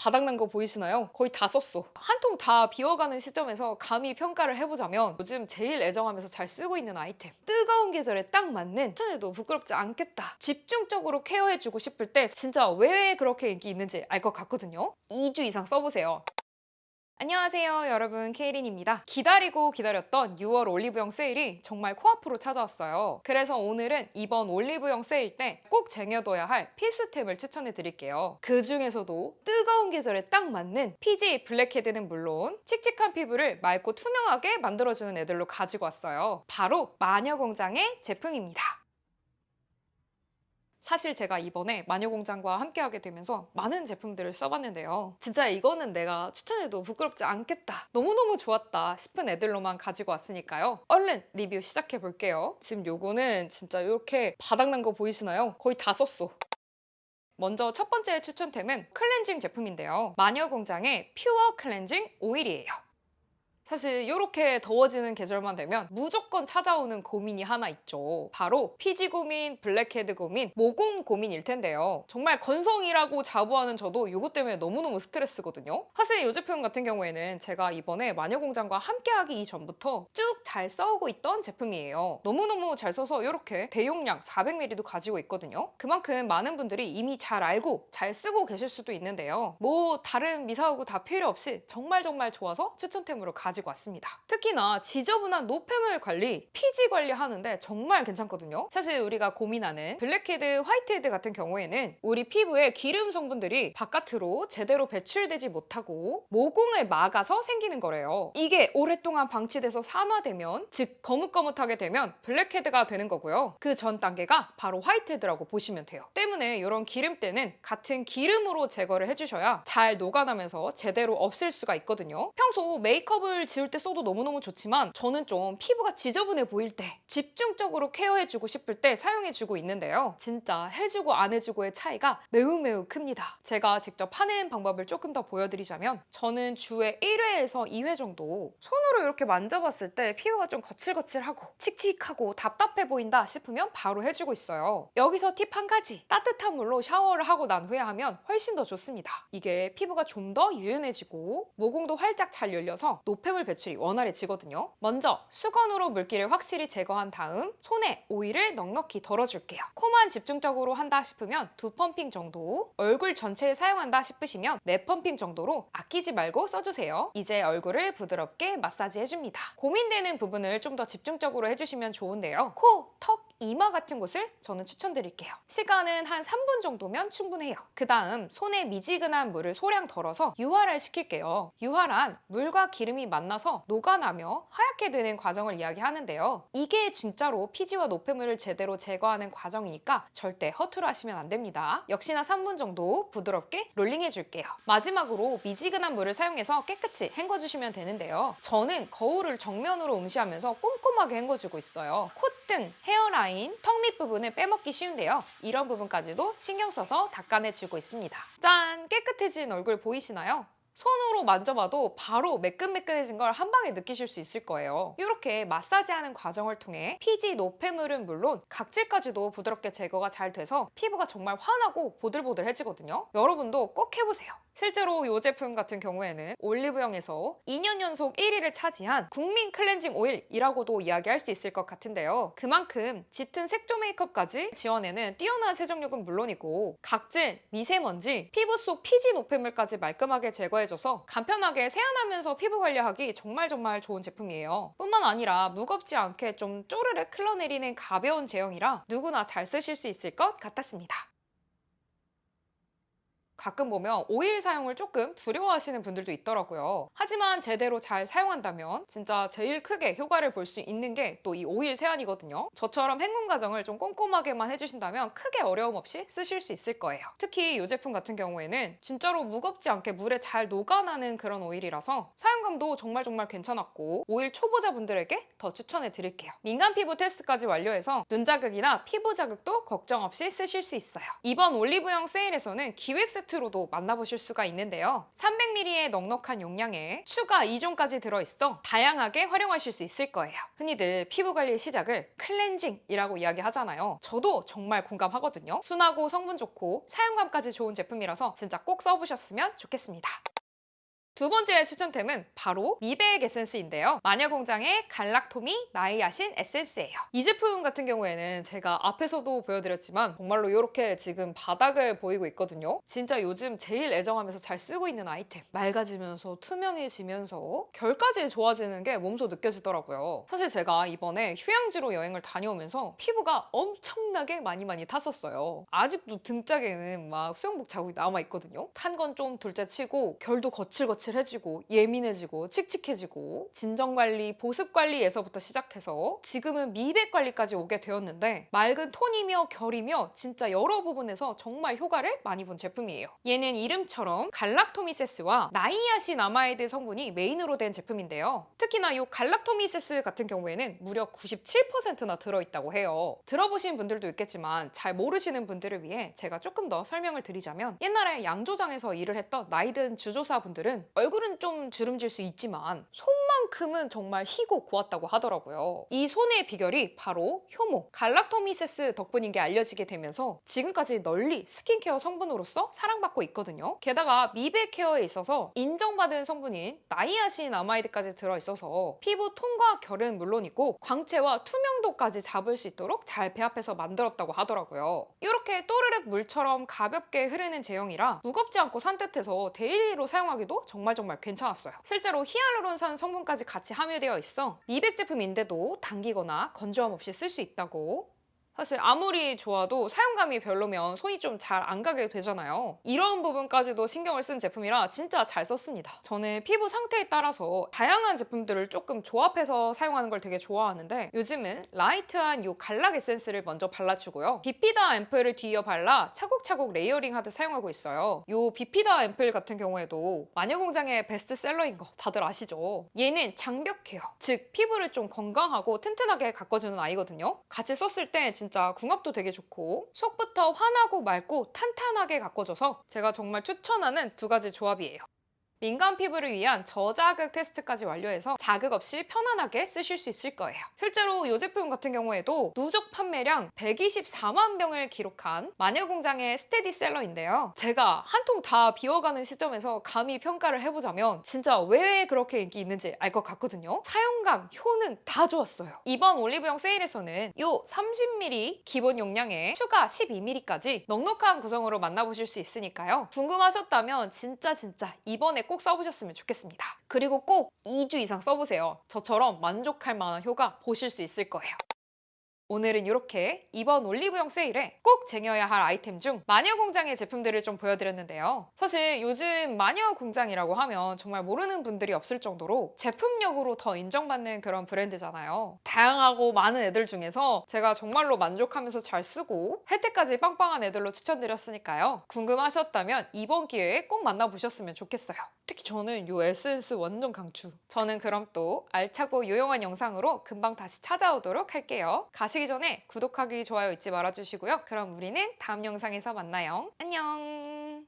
바닥난 거 보이시나요? 거의 다 썼어. 한 통 다 비워가는 시점에서 감히 평가를 해보자면 요즘 제일 애정하면서 잘 쓰고 있는 아이템. 뜨거운 계절에 딱 맞는 추천해도 부끄럽지 않겠다. 집중적으로 케어해주고 싶을 때 진짜 왜 그렇게 인기 있는지 알 것 같거든요. 2주 이상 써보세요. 안녕하세요 여러분. 케이린입니다. 기다리고 기다렸던 6월 올리브영 세일이 정말 코앞으로 찾아왔어요. 그래서 오늘은 이번 올리브영 세일 때 꼭 쟁여둬야 할 필수템을 추천해 드릴게요. 그 중에서도 뜨거운 계절에 딱 맞는 PG 블랙헤드는 물론 칙칙한 피부를 맑고 투명하게 만들어주는 애들로 가지고 왔어요. 바로 마녀공장의 제품입니다 사실 제가 이번에 마녀공장과 함께하게 되면서 많은 제품들을 써봤는데요. 진짜 이거는 내가 추천해도 부끄럽지 않겠다. 너무너무 좋았다 싶은 애들로만 가지고 왔으니까요. 얼른 리뷰 시작해 볼게요. 지금 요거는 진짜 이렇게 바닥난 거 보이시나요? 거의 다 썼어. 먼저 첫 번째 추천템은 클렌징 제품인데요. 마녀공장의 퓨어 클렌징 오일이에요. 사실 이렇게 더워지는 계절만 되면 무조건 찾아오는 고민이 하나 있죠. 바로 피지 고민, 블랙헤드 고민, 모공 고민일 텐데요. 정말 건성이라고 자부하는 저도 이것 때문에 너무너무 스트레스거든요. 사실 이 제품 같은 경우에는 제가 이번에 마녀공장과 함께하기 이전부터 쭉 잘 써오고 있던 제품이에요. 너무너무 잘 써서 이렇게 대용량 400ml도 가지고 있거든요. 그만큼 많은 분들이 이미 잘 알고 잘 쓰고 계실 수도 있는데요. 뭐 다른 미사오구 다 필요 없이 정말 정말 좋아서 추천템으로 가지고 왔습니다. 특히나 지저분한 노폐물 관리, 피지 관리하는데 정말 괜찮거든요. 사실 우리가 고민하는 블랙헤드, 화이트헤드 같은 경우에는 우리 피부에 기름 성분들이 바깥으로 제대로 배출되지 못하고 모공을 막아서 생기는 거래요. 이게 오랫동안 방치돼서 산화되면 즉 거뭇거뭇하게 되면 블랙헤드가 되는 거고요. 그 전 단계가 바로 화이트헤드라고 보시면 돼요. 때문에 이런 기름때는 같은 기름으로 제거를 해주셔야 잘 녹아나면서 제대로 없앨 수가 있거든요. 평소 메이크업을 지울 때 써도 너무너무 좋지만 저는 좀 피부가 지저분해 보일 때 집중적으로 케어해주고 싶을 때 사용해주고 있는데요. 진짜 해주고 안 해주고의 차이가 매우 매우 큽니다. 제가 직접 하는 방법을 조금 더 보여드리자면 저는 주에 1회에서 2회 정도 손으로 이렇게 만져봤을 때 피부가 좀 거칠거칠하고 칙칙하고 답답해 보인다 싶으면 바로 해주고 있어요. 여기서 팁 한 가지 따뜻한 물로 샤워를 하고 난 후에 하면 훨씬 더 좋습니다. 이게 피부가 좀 더 유연해지고 모공도 활짝 잘 열려서 노폐물 배출이 원활해지거든요. 먼저 수건으로 물기를 확실히 제거한 다음 손에 오일을 넉넉히 덜어줄게요. 코만 집중적으로 한다 싶으면 두 펌핑 정도, 얼굴 전체에 사용한다 싶으시면 네 펌핑 정도로 아끼지 말고 써주세요. 이제 얼굴을 부드럽게 마사지 해줍니다. 고민되는 부분을 좀 더 집중적으로 해주시면 좋은데요. 코, 턱, 이마 같은 곳을 저는 추천드릴게요. 시간은 한 3분 정도면 충분해요. 그 다음 손에 미지근한 물을 소량 덜어서 유화를 시킬게요. 유화란 물과 기름이 만나서 녹아나며 하얗게 되는 과정을 이야기하는데요. 이게 진짜로 피지와 노폐물을 제대로 제거하는 과정이니까 절대 허투루 하시면 안 됩니다. 역시나 3분 정도 부드럽게 롤링해 줄게요. 마지막으로 미지근한 물을 사용해서 깨끗이 헹궈주시면 되는데요. 저는 거울을 정면으로 응시하면서 꼼꼼하게 헹궈주고 있어요. 콧등, 헤어라인, 턱 밑 부분을 빼먹기 쉬운데요. 이런 부분까지도 신경 써서 닦아내주고 있습니다. 짠! 깨끗해진 얼굴 보이시나요? 손으로 만져봐도 바로 매끈매끈해진 걸 한 방에 느끼실 수 있을 거예요. 이렇게 마사지하는 과정을 통해 피지 노폐물은 물론 각질까지도 부드럽게 제거가 잘 돼서 피부가 정말 환하고 보들보들해지거든요. 여러분도 꼭 해보세요. 실제로 이 제품 같은 경우에는 올리브영에서 2년 연속 1위를 차지한 국민 클렌징 오일이라고도 이야기할 수 있을 것 같은데요. 그만큼 짙은 색조 메이크업까지 지원에는 뛰어난 세정력은 물론이고 각질, 미세먼지, 피부 속 피지 노폐물까지 말끔하게 제거해 줘서 간편하게 세안하면서 피부 관리하기 정말 정말 좋은 제품이에요. 뿐만 아니라 무겁지 않게 좀 쪼르륵 흘러내리는 가벼운 제형이라 누구나 잘 쓰실 수 있을 것 같았습니다. 가끔 보면 오일 사용을 조금 두려워하시는 분들도 있더라고요. 하지만 제대로 잘 사용한다면 진짜 제일 크게 효과를 볼 수 있는 게 또 이 오일 세안이거든요. 저처럼 헹군 과정을 좀 꼼꼼하게만 해주신다면 크게 어려움 없이 쓰실 수 있을 거예요. 특히 이 제품 같은 경우에는 진짜로 무겁지 않게 물에 잘 녹아나는 그런 오일이라서 사용감도 정말 정말 괜찮았고 오일 초보자분들에게 더 추천해 드릴게요. 민감 피부 테스트까지 완료해서 눈 자극이나 피부 자극도 걱정 없이 쓰실 수 있어요. 이번 올리브영 세일에서는 기획 세트 프로덕트로도 만나보실 수가 있는데요. 300ml의 넉넉한 용량에 추가 2종까지 들어있어 다양하게 활용하실 수 있을 거예요. 흔히들 피부 관리 시작을 클렌징이라고 이야기하잖아요. 저도 정말 공감하거든요. 순하고 성분 좋고 사용감까지 좋은 제품이라서 진짜 꼭 써보셨으면 좋겠습니다. 두 번째 추천템은 바로 미백 에센스인데요. 마녀공장의 갈락토미 나이아신 에센스예요. 이 제품 같은 경우에는 제가 앞에서도 보여드렸지만 정말로 이렇게 지금 바닥을 보이고 있거든요. 진짜 요즘 제일 애정하면서 잘 쓰고 있는 아이템. 맑아지면서 투명해지면서 결까지 좋아지는 게 몸소 느껴지더라고요. 사실 제가 이번에 휴양지로 여행을 다녀오면서 피부가 엄청나게 많이 많이 탔었어요. 아직도 등짝에는 막 수영복 자국이 남아있거든요. 탄 건 좀 둘째 치고 결도 거칠거칠 해지고 예민해지고 칙칙해지고 진정관리, 보습관리에서부터 시작해서 지금은 미백 관리까지 오게 되었는데 맑은 톤이며 결이며 진짜 여러 부분에서 정말 효과를 많이 본 제품이에요. 얘는 이름처럼 갈락토미세스와 나이아신아마이드 성분이 메인으로 된 제품인데요. 특히나 이 갈락토미세스 같은 경우에는 무려 97%나 들어있다고 해요. 들어보신 분들도 있겠지만 잘 모르시는 분들을 위해 제가 조금 더 설명을 드리자면 옛날에 양조장에서 일을 했던 나이든 주조사 분들은 얼굴은 좀 주름질 수 있지만 손만큼은 정말 희고 고왔다고 하더라고요. 이 손의 비결이 바로 효모, 갈락토미세스 덕분인 게 알려지게 되면서 지금까지 널리 스킨케어 성분으로서 사랑받고 있거든요. 게다가 미백 케어에 있어서 인정받은 성분인 나이아신 아마이드까지 들어있어서 피부 톤과 결은 물론이고 광채와 투명도까지 잡을 수 있도록 잘 배합해서 만들었다고 하더라고요. 이렇게 또르륵 물처럼 가볍게 흐르는 제형이라 무겁지 않고 산뜻해서 데일리로 사용하기도 정말 정말 괜찮았어요. 실제로 히알루론산 성분까지 같이 함유되어 있어 미백 제품인데도 당기거나 건조함 없이 쓸 수 있다고 사실 아무리 좋아도 사용감이 별로면 손이 좀 잘 안 가게 되잖아요. 이런 부분까지도 신경을 쓴 제품이라 진짜 잘 썼습니다. 저는 피부 상태에 따라서 다양한 제품들을 조금 조합해서 사용하는 걸 되게 좋아하는데 요즘은 라이트한 이 갈락 에센스를 먼저 발라주고요. 비피다 앰플을 뒤이어 발라 차곡차곡 레이어링 하듯 사용하고 있어요. 이 비피다 앰플 같은 경우에도 마녀공장의 베스트셀러인 거 다들 아시죠? 얘는 장벽 케어, 즉 피부를 좀 건강하고 튼튼하게 가꿔주는 아이거든요. 같이 썼을 때 진짜 궁합도 되게 좋고 속부터 환하고 맑고 탄탄하게 가꿔줘서 제가 정말 추천하는 두 가지 조합이에요. 민감 피부를 위한 저자극 테스트까지 완료해서 자극 없이 편안하게 쓰실 수 있을 거예요. 실제로 이 제품 같은 경우에도 누적 판매량 124만 병을 기록한 마녀공장의 스테디셀러인데요. 제가 한 통 다 비워가는 시점에서 감히 평가를 해보자면 진짜 왜 그렇게 인기 있는지 알 것 같거든요. 사용감, 효능 다 좋았어요. 이번 올리브영 세일에서는 이 30ml 기본 용량에 추가 12ml까지 넉넉한 구성으로 만나보실 수 있으니까요. 궁금하셨다면 진짜 진짜 이번에 꼭 써보셨으면 좋겠습니다. 그리고 꼭 2주 이상 써보세요. 저처럼 만족할 만한 효과 보실 수 있을 거예요. 오늘은 이렇게 이번 올리브영 세일에 꼭 쟁여야 할 아이템 중 마녀공장의 제품들을 좀 보여드렸는데요. 사실 요즘 마녀공장이라고 하면 정말 모르는 분들이 없을 정도로 제품력으로 더 인정받는 그런 브랜드잖아요. 다양하고 많은 애들 중에서 제가 정말로 만족하면서 잘 쓰고 혜택까지 빵빵한 애들로 추천드렸으니까요. 궁금하셨다면 이번 기회에 꼭 만나보셨으면 좋겠어요. 특히 저는 이 에센스 완전 강추. 저는 그럼 또 알차고 유용한 영상으로 금방 다시 찾아오도록 할게요. 가시기 전에 구독하기, 좋아요 잊지 말아주시고요. 그럼 우리는 다음 영상에서 만나요. 안녕!